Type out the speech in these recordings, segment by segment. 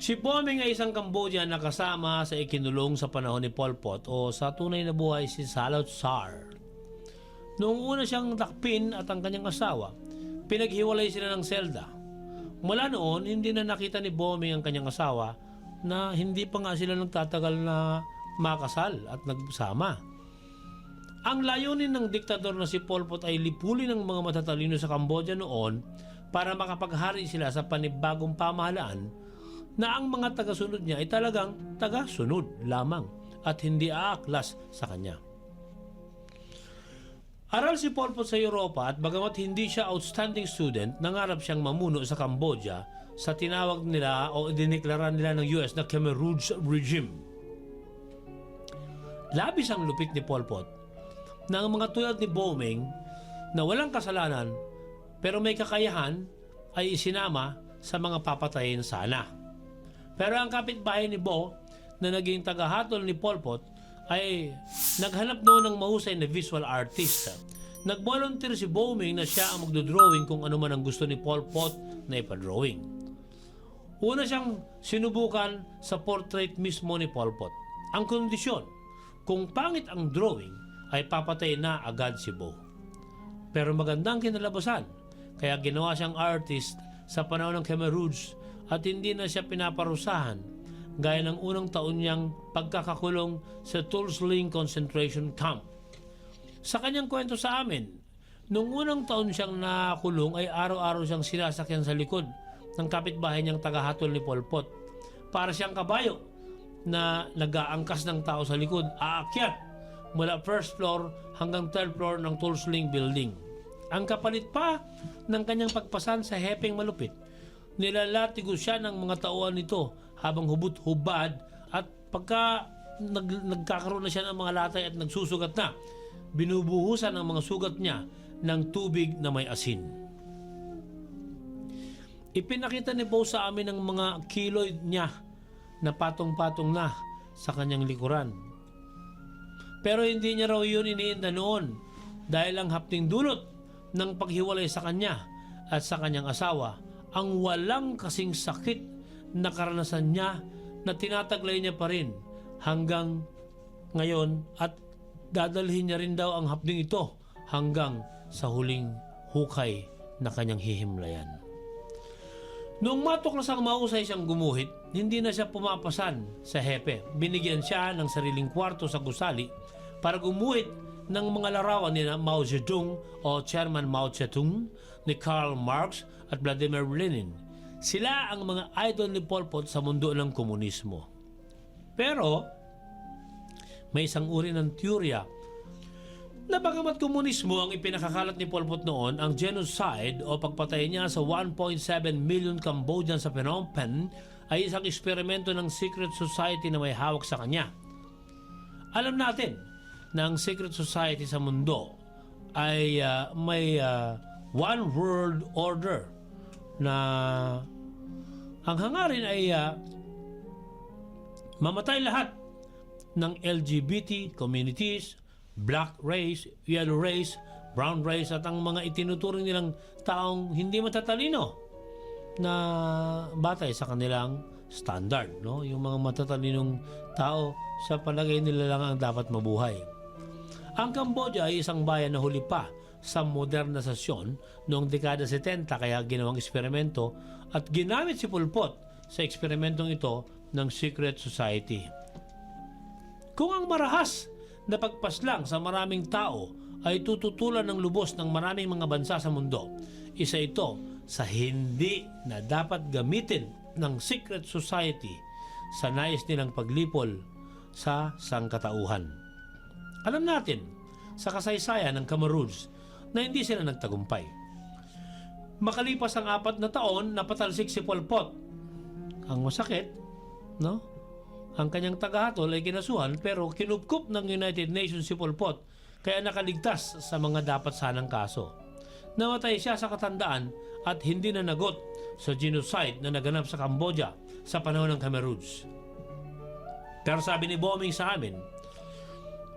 Si Boming ay isang Cambodian na kasama sa ikinulong sa panahon ni Pol Pot o sa tunay na buhay si Salot Sar. Noong una siyang takpin at ang kanyang asawa, pinaghiwalay sila ng selda. Mula noon, hindi na nakita ni Boming ang kanyang asawa na hindi pa nga sila nagtatagal na makasal at nagsama. Ang layunin ng diktador na si Pol Pot ay lipulin ng mga matatalino sa Cambodia noon para makapaghari sila sa panibagong pamahalaan na ang mga tagasunod niya ay talagang tagasunod lamang at hindi aaklas sa kanya. Aral si Pol Pot sa Europa at bagamat hindi siya outstanding student, nangarap siyang mamuno sa Cambodia sa tinawag nila o dineklara nila ng US na Khmer Rouge regime. Labis ang lupit ni Pol Pot na ang mga tulad ni Boming na walang kasalanan pero may kakayahan ay isinama sa mga papatayin sana. Pero ang kapitbahay ni Bo na naging tagahatol ni Pol Pot ay naghanap noon ng mahusay na visual artist. Nag-volunteer si Boming na siya ang magdodrawing kung ano man ang gusto ni Pol Pot na ipadrawing. Una siyang sinubukan sa portrait mismo ni Pol Pot. Ang kondisyon, kung pangit ang drawing, ay papatay na agad si Bo. Pero magandang kinalabasan, kaya ginawa siyang artist sa panahon ng Khmer Rouge at hindi na siya pinaparusahan gaya ng unang taon niyang pagkakakulong sa Tulsling Concentration Camp. Sa kanyang kwento sa amin, nung unang taon siyang nakulong ay araw-araw siyang sinasakyan sa likod ng kapitbahay niyang tagahatol ni Pol Pot. Para siyang kabayo na nag-aangkas ng tao sa likod, aakyat mula first floor hanggang third floor ng Tulsling Building. Ang kapalit pa ng kanyang pagpasan sa hepeng malupit, nilalatigo siya ng mga tauhan nito habang hubot-hubad at pagka nag, nagkakaroon na siya ng mga latay at nagsusugat na, binubuhusan ang mga sugat niya ng tubig na may asin. Ipinakita ni Bo sa amin ang mga kiloy niya na patong-patong na sa kanyang likuran. Pero hindi niya raw yun iniinda noon dahil ang hapting dulot ng paghiwalay sa kanya at sa kanyang asawa ang walang kasing sakit na karanasan niya na tinataglay niya pa rin hanggang ngayon at dadalhin niya rin daw ang hapding ito hanggang sa huling hukay na kanyang hihimlayan. Noong matuklasang mausay siyang gumuhit, hindi na siya pumapasan sa hepe. Binigyan siya ng sariling kwarto sa gusali para gumuhit ng mga larawan ni Mao Zedong o Chairman Mao Zedong, ni Karl Marx at Vladimir Lenin. Sila ang mga idol ni Pol Pot sa mundo ng komunismo. Pero, may isang uri ng teorya na bagamat komunismo ang ipinakakalat ni Pol Pot noon, ang genocide o pagpatay niya sa 1.7 million Cambodians sa Phnom Penh ay isang eksperimento ng secret society na may hawak sa kanya. Alam natin na ang secret society sa mundo ay ah, may ah, one world order na ang hangarin ay ah, mamatay lahat ng LGBT communities, black race, yellow race, brown race at ang mga itinuturing nilang taong hindi matatalino na batay sa kanilang standard, no? Yung mga matatalinong tao sa palagay nila lang ang dapat mabuhay. Ang Cambodia ay isang bayan na huli pa sa modernisasyon noong dekada 70 kaya ginawang eksperimento at ginamit si Pol Pot sa eksperimentong ito ng secret society. Kung ang marahas na pagpaslang sa maraming tao ay tututulan ng lubos ng maraming mga bansa sa mundo, isa ito sa hindi na dapat gamitin ng secret society sa nais nilang paglipol sa sangkatauhan. Alam natin sa kasaysayan ng Cameroons na hindi sila nagtagumpay. Makalipas ang apat na taon, napatalsik si Pol Pot. Ang masakit, no? Ang kanyang tagahatol ay kinasuhan pero kinupkup ng United Nations si Pol Pot kaya nakaligtas sa mga dapat sanang kaso. Namatay siya sa katandaan at hindi na nagot sa genocide na naganap sa Cambodia sa panahon ng Cameroons. Pero sabi ni Boming sa amin,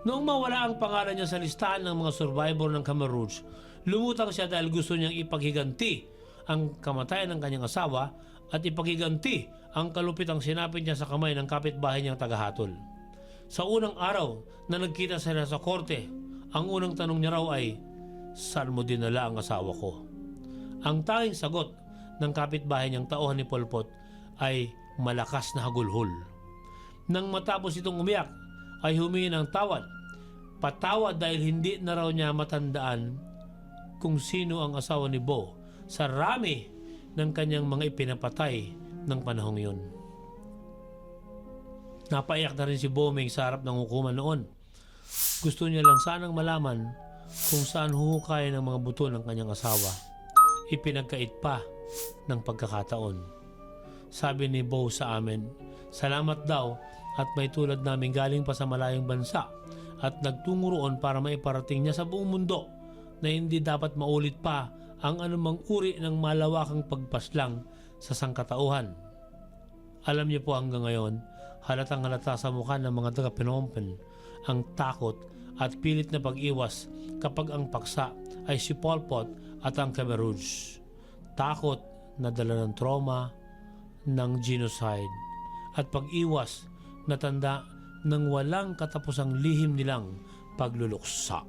Noong mawala ang pangalan niya sa listahan ng mga survivor ng Cameroons, lumutang siya dahil gusto niyang ipaghiganti ang kamatayan ng kanyang asawa at ipagiganti ang kalupitang sinapit niya sa kamay ng kapitbahay niyang tagahatol. Sa unang araw na nagkita sila sa korte, ang unang tanong niya raw ay, Saan mo dinala ang asawa ko? Ang tanging sagot ng kapitbahay niyang tauhan ni Polpot ay malakas na hagulhol. Nang matapos itong umiyak, ay humingi ng tawad. Patawad dahil hindi na raw niya matandaan kung sino ang asawa ni Bo sa rami ng kanyang mga ipinapatay ng panahong yun. Napaiyak na rin si Boming sa harap ng hukuman noon. Gusto niya lang sanang malaman kung saan huhukay ng mga buto ng kanyang asawa. Ipinagkait pa ng pagkakataon. Sabi ni Bo sa amin, salamat daw at may tulad namin galing pa sa malayong bansa at nagtungo roon para maiparating niya sa buong mundo na hindi dapat maulit pa ang anumang uri ng malawakang pagpaslang sa sangkatauhan. Alam niyo po hanggang ngayon, halatang halata sa mukha ng mga taga ang takot at pilit na pag-iwas kapag ang paksa ay si Pol Pot at ang Khmer Rouge. Takot na dala ng trauma, ng genocide at pag-iwas na tanda ng walang katapusang lihim nilang pagluluksa.